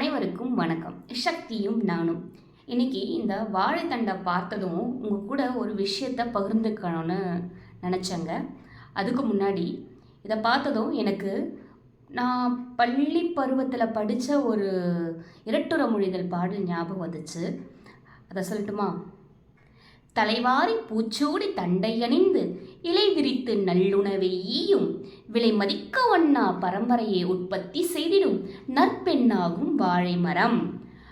அனைவருக்கும் வணக்கம். சக்தியும் நானும். இன்னைக்கு இந்த வாழைத்தண்டை பார்த்ததும் உங்கள் கூட ஒரு விஷயத்த பகிர்ந்துக்கணும்னு நினச்சேங்க. அதுக்கு முன்னாடி இதை பார்த்ததும் எனக்கு நான் பள்ளி பருவத்தில் படித்த ஒரு இரட்டுற மொழிதல் பாடல் ஞாபகம் வந்துச்சு. அதை சொல்லட்டுமா? தலைவாரி பூச்சூடி தண்டையணிந்து இலை விரித்து நல்லுணவை ஈயும். விலை மதிக்க ஒன்னா பரம்பரையை உற்பத்தி செய்திடும் நற்பெண்ணாகும் வாழை மரம்.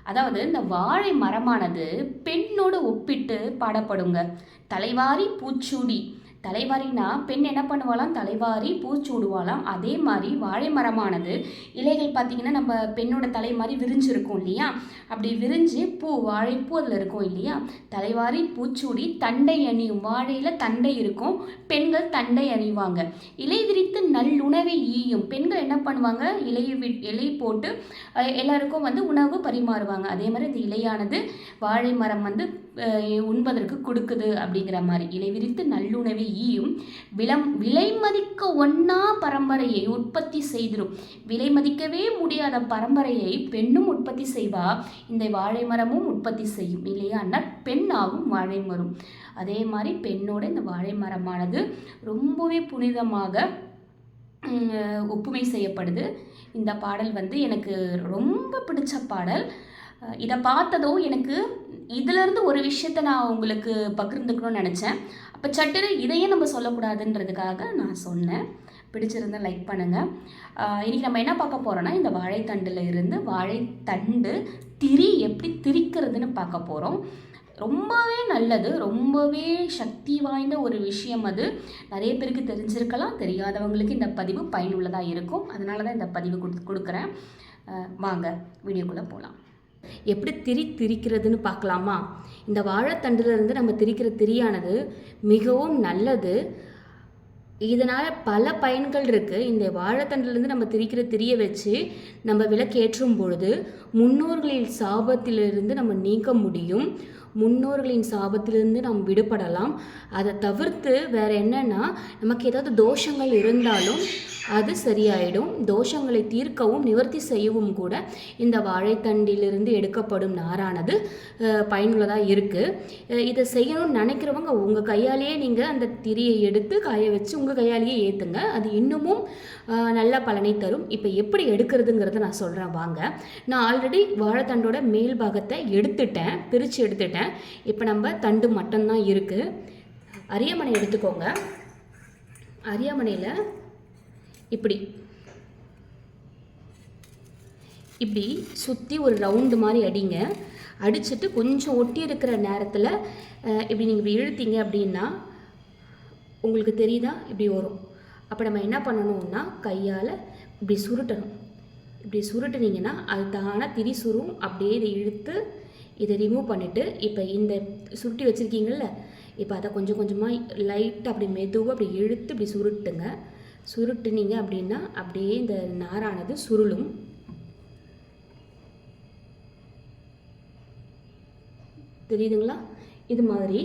அதாவது இந்த வாழை மரமானது பெண்ணோடு ஒப்பிட்டு பாடப்படுங்க. தலைவாரி பூச்சூடி தலைவாரினா பெண் என்ன பண்ணுவாளாம்? தலைவாரி பூச்சூடுவாளாம் அதே மாதிரி வாழை மரமானது இலைகள் பார்த்தீங்கன்னா நம்ம பெண்ணோட தலை மாதிரி விரிஞ்சிருக்கும் இல்லையா? அப்படி விரிஞ்சு பூ வாழைப்பூ அதில் இருக்கும் இல்லையா? தலைவாரி பூச்சூடி தண்டை அணியும். வாழையில் தண்டை இருக்கும். பெண்கள் தண்டை அணிவாங்க. இலை விரித்து நல்லுணவை ஈயும். பெண்கள் என்ன பண்ணுவாங்க? இலையை வி இலை போட்டு எல்லாருக்கும் வந்து உணவு பரிமாறுவாங்க. அதே மாதிரி இந்த இலையானது வாழை மரம் வந்து உண்பதற்கு கொடுக்குது அப்படிங்கிற மாதிரி. இலை விரித்து நல்லுணவை ஈயும் விலம் விலை மதிக்க பரம்பரையை உற்பத்தி செய்திடும். விலை மதிக்கவே முடியாத பரம்பரையை பெண்ணும் உற்பத்தி செய்வா இந்த வாழை மரமும் உற்பத்தி செய்யும். இல்லையா பெண்ணாகும் வாழை மரம். அதே மாதிரி பெண்ணோட இந்த வாழை மரமானது ரொம்பவே புனிதமாக ஒப்புமை செய்யப்படுது. இந்த பாடல் வந்து எனக்கு ரொம்ப பிடிச்ச பாடல். இதை பார்த்ததும் எனக்கு இதிலேருந்து ஒரு விஷயத்தை நான் உங்களுக்கு பகிர்ந்துக்கணும்னு நினச்சேன். அப்போ சட்டுன்னு இதையே நம்ம சொல்லக்கூடாதுன்றதுக்காக நான் சொன்னேன். பிடிச்சிருந்தால் லைக் பண்ணுங்கள் இன்றைக்கி நம்ம என்ன பார்க்க போகிறோன்னா இந்த வாழைத்தண்டில் இருந்து வாழைத்தண்டு திரி எப்படி திரிக்கிறதுன்னு பார்க்க போகிறோம் ரொம்பவே நல்லது ரொம்பவே சக்தி வாய்ந்த ஒரு விஷயம் அது. நிறைய பேருக்கு தெரிஞ்சிருக்கலாம் தெரியாதவங்களுக்கு இந்த பதிவு பயனுள்ளதாக இருக்கும். அதனால தான் இந்த பதிவு கொடு கொடுக்குறேன். வாங்க வீடியோக்குள்ளே போகலாம் எப்படி திரி திரிக்கிறதுன்னு பார்க்கலாமா? இந்த வாழைத்தண்டுலேருந்து நம்ம திரிக்கிற திரியானது மிகவும் நல்லது. இதனால் பல பயன்கள் இருக்குது இந்த வாழைத்தண்டுலேருந்து நம்ம திரிக்கிற திரியை வச்சு நம்ம விளக்கேற்றும் பொழுது முன்னோர்களின் சாபத்திலிருந்து நம்ம நீக்க முடியும். முன்னோர்களின் சாபத்திலிருந்து நாம் விடுபடலாம். அதை தவிர்த்து வேற என்னன்னா நமக்கு ஏதாவது தோஷங்கள் இருந்தாலும் அது சரியாயிடும். தோஷங்களை தீர்க்கவும் நிவர்த்தி செய்யவும் கூட இந்த வாழைத்தண்டிலிருந்து எடுக்கப்படும் நாரானது பயனுள்ளதாக இருக்குது இதை செய்யணும்னு நினைக்கிறவங்க உங்கள் கையாலேயே நீங்கள் அந்த திரியை எடுத்து காய வச்சு உங்கள் கையாலேயே ஏற்றுங்க அது இன்னமும் நல்ல பலனை தரும். இப்போ எப்படி எடுக்கிறதுங்கிறத நான் சொல்கிறேன் வாங்க. நான் ஆல்ரெடி வாழைத்தண்டோட மேல் பாகத்தை எடுத்துட்டேன் பிரித்து எடுத்துட்டேன். இப்போ நம்ம தண்டு மட்டும்தான் இருக்குது அரியமனை எடுத்துக்கோங்க. அரியாமனையில் இப்படி இப்படி சுற்றி ஒரு ரவுண்டு மாதிரி அடிங்க. அடிச்சுட்டு கொஞ்சம் ஒட்டி இருக்கிற நேரத்தில் இப்படி நீங்கள் இப்படி இழுத்தீங்க அப்படின்னா உங்களுக்கு தெரியுதா? இப்படி வரும். அப்போ நம்ம என்ன பண்ணணும்னா கையால் இப்படி சுருட்டணும். இப்படி சுருட்டுனீங்கன்னா அது தானாக திரி சுரும் அப்படியே இதை இழுத்து இதை ரிமூவ் பண்ணிவிட்டு இப்போ இந்த சுருட்டி வச்சுருக்கீங்கள இப்போ அதை கொஞ்சம் கொஞ்சமாக லைட்டாக அப்படி மெதுவாக அப்படி இழுத்து இப்படி சுருட்டுங்க. சுருட்டுனீங்க அப்படின்னா அப்படியே இந்த நாரானது சுருளும். தெரியுதுங்களா? இது மாதிரி.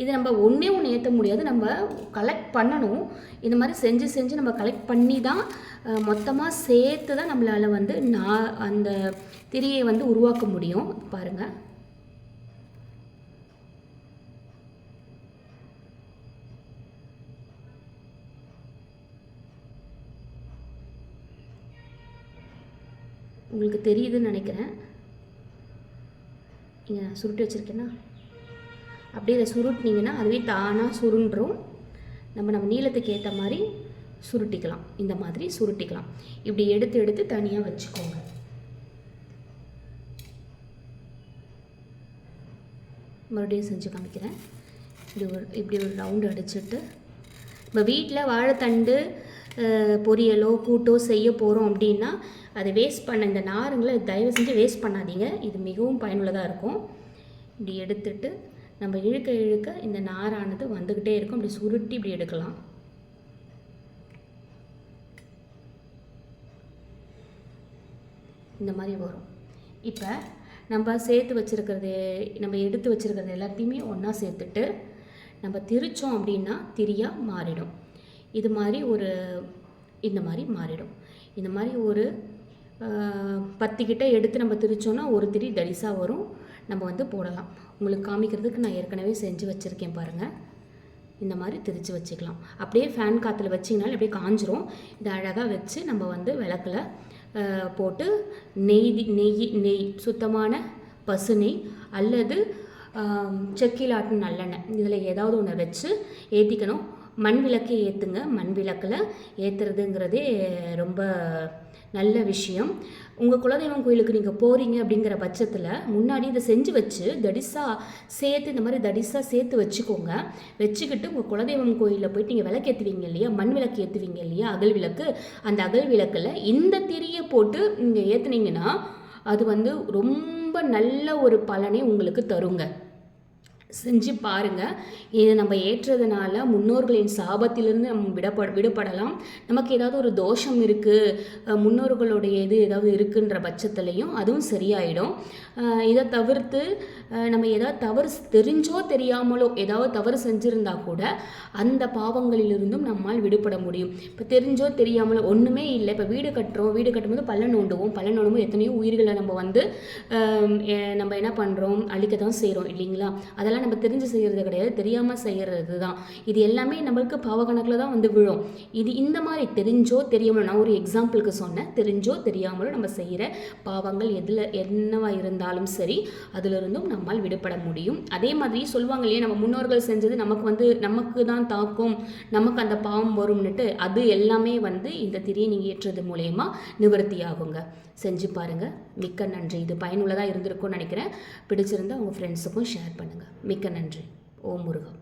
இது நம்ம ஒன்றே ஒன்று ஏற்ற முடியாது. நம்ம கலெக்ட் பண்ணணும். இந்த மாதிரி செஞ்சு செஞ்சு நம்ம கலெக்ட் பண்ணி தான் மொத்தமாக சேர்த்து தான் நம்மளால் வந்து நான் அந்த திரியை வந்து உருவாக்க முடியும். பாருங்கள் உங்களுக்கு தெரியுதுன்னு நினைக்கிறேன். இங்கே நான் சுருட்டி வச்சுருக்கேன்னா அப்படியே இதை சுருட்டினீங்கன்னா அதுவே தானாக சுருண்டுரும். நம்ம நம்ம நீளத்துக்கு ஏற்ற மாதிரி சுருட்டிக்கலாம். இந்த மாதிரி சுருட்டிக்கலாம். இப்படி எடுத்து எடுத்து தனியாக வச்சுக்கோங்க. மறுபடியும் செஞ்சு காமிக்கிறேன். இப்படி ஒரு இப்படி ஒரு ரவுண்டு அடிச்சுட்டு. இப்போ வீட்டில் வாழைத்தண்டு பொரியலோ கூட்டோ செய்ய போகிறோம் அப்படின்னா அதை வேஸ்ட் பண்ண இந்த நாருங்களை தயவு செஞ்சு வேஸ்ட் பண்ணாதீங்க. இது மிகவும் பயனுள்ளதாக இருக்கும். இப்படி எடுத்துட்டு நம்ம இழுக்க இழுக்க இந்த நாரானது வந்துக்கிட்டே இருக்கும். இப்படி சுருட்டி இப்படி எடுக்கலாம். இந்த மாதிரி வரும். இப்போ நம்ம சேர்த்து வச்சுருக்கிறது நம்ம எடுத்து வச்சுருக்கிறது எல்லாத்தையுமே ஒன்றா சேர்த்துட்டு நம்ம திரிச்சோம் அப்படின்னா திரியாக மாறிடும். இது மாதிரி ஒரு இந்த மாதிரி மாறிடும். இந்த மாதிரி ஒரு பத்து கிட்ட எடுத்து நம்ம திரிச்சோன்னா ஒரு திரி தடிசாக வரும். நம்ம வந்து போடலாம். உங்களுக்கு காமிக்கிறதுக்கு நான் ஏற்கனவே செஞ்சு வச்சுருக்கேன் பாருங்கள் இந்த மாதிரி திரித்து வச்சுக்கலாம். அப்படியே ஃபேன் காற்றுல வச்சிங்கனாலும் அப்படியே காஞ்சிரும். இதை அழகாக வச்சு நம்ம வந்து விளக்கில் போட்டு நெய் தி- நெய் நெய் சுத்தமான பசு நெய் அல்லது செக்கிலாட்டின் செக்கில் நல்லெண்ணெய். இதில் ஏதாவது ஒன்று வச்சு ஏற்றிக்கணும் மண் விளக்கு ஏற்றுங்க மண் விளக்கில் ஏற்றுறதுங்கிறதே ரொம்ப நல்ல விஷயம். உங்கள் குலதெய்வம் கோயிலுக்கு நீங்கள் போகிறீங்க அப்படிங்கிற பட்சத்தில் முன்னாடி இதை செஞ்சு வச்சு தடிசாக சேர்த்து இந்த மாதிரி தடிசாக சேர்த்து வச்சுக்கோங்க. வச்சுக்கிட்டு உங்கள் குலதெய்வம் கோயிலில் போயிட்டு நீங்கள் விளக்கு ஏற்றுவீங்க இல்லையா? மண் விளக்கு ஏற்றுவீங்க இல்லையா? அகல் விளக்கு. அந்த அகல் விளக்கில் இந்த திரியை போட்டு நீங்கள் ஏற்றுனீங்கன்னா அது வந்து ரொம்ப நல்ல ஒரு பலனை உங்களுக்கு தருங்க. செஞ்சு பாருங்கள் இது நம்ம ஏற்றதுனால முன்னோர்களின் சாபத்திலிருந்து நம்ம விடப்பட விடுபடலாம். நமக்கு ஏதாவது ஒரு தோஷம் இருக்குது முன்னோர்களுடைய இது ஏதாவது இருக்குன்ற பட்சத்துலேயும் அதுவும் சரியாயிடும். இதை தவிர்த்து நம்ம ஏதாவது தவறு தெரிஞ்சோ தெரியாமலோ ஏதாவது தவறு செஞ்சுருந்தா கூட அந்த பாவங்களிலிருந்தும் நம்மால் விடுபட முடியும். இப்போ தெரிஞ்சோ தெரியாமலோ ஒன்றுமே இல்லை. இப்போ வீடு கட்டுறோம் வீடு கட்டும்போது பள்ளம் நோண்டுவோம். பள்ளம் நோண்டும்போது எத்தனையோ உயிர்களை நம்ம வந்து நம்ம என்ன பண்ணுறோம் அழிக்க தான் செய்கிறோம் இல்லைங்களா? அதெல்லாம் நம்ம தெரிஞ்சு செய்கிறது கிடையாது. தெரியாமல் செய்கிறது தான் இது எல்லாமே நம்மளுக்கு பாவகணக்கில் தான் வந்து விழும். இது இந்த மாதிரி தெரிஞ்சோ தெரியாமலோ நான் ஒரு எக்ஸாம்பிளுக்கு சொன்னேன். தெரிஞ்சோ தெரியாமலோ நம்ம செய்கிற பாவங்கள் எதில் என்னவா இருந்தாலும் சரி அதிலிருந்தும் நம்மால் விடுபட முடியும். அதே மாதிரி சொல்லுவாங்க இல்லையா நம்ம முன்னோர்கள் செஞ்சது நமக்கு வந்து நமக்கு தான் தாக்கும் நமக்கு அந்த பாவம் வரும்னுட்டு அது எல்லாமே வந்து இந்த திரியை நீங்கள் ஏற்றுறது மூலயமா நிவர்த்தி ஆகுங்க செஞ்சு பாருங்கள் மிக்க நன்றி. இது பயனுள்ளதாக இருந்திருக்கும்னு நினைக்கிறேன். பிடிச்சிருந்தா உங்கள் ஃப்ரெண்ட்ஸுக்கும் ஷேர் பண்ணுங்கள் மிக்க நன்றி. ஓம் முருகா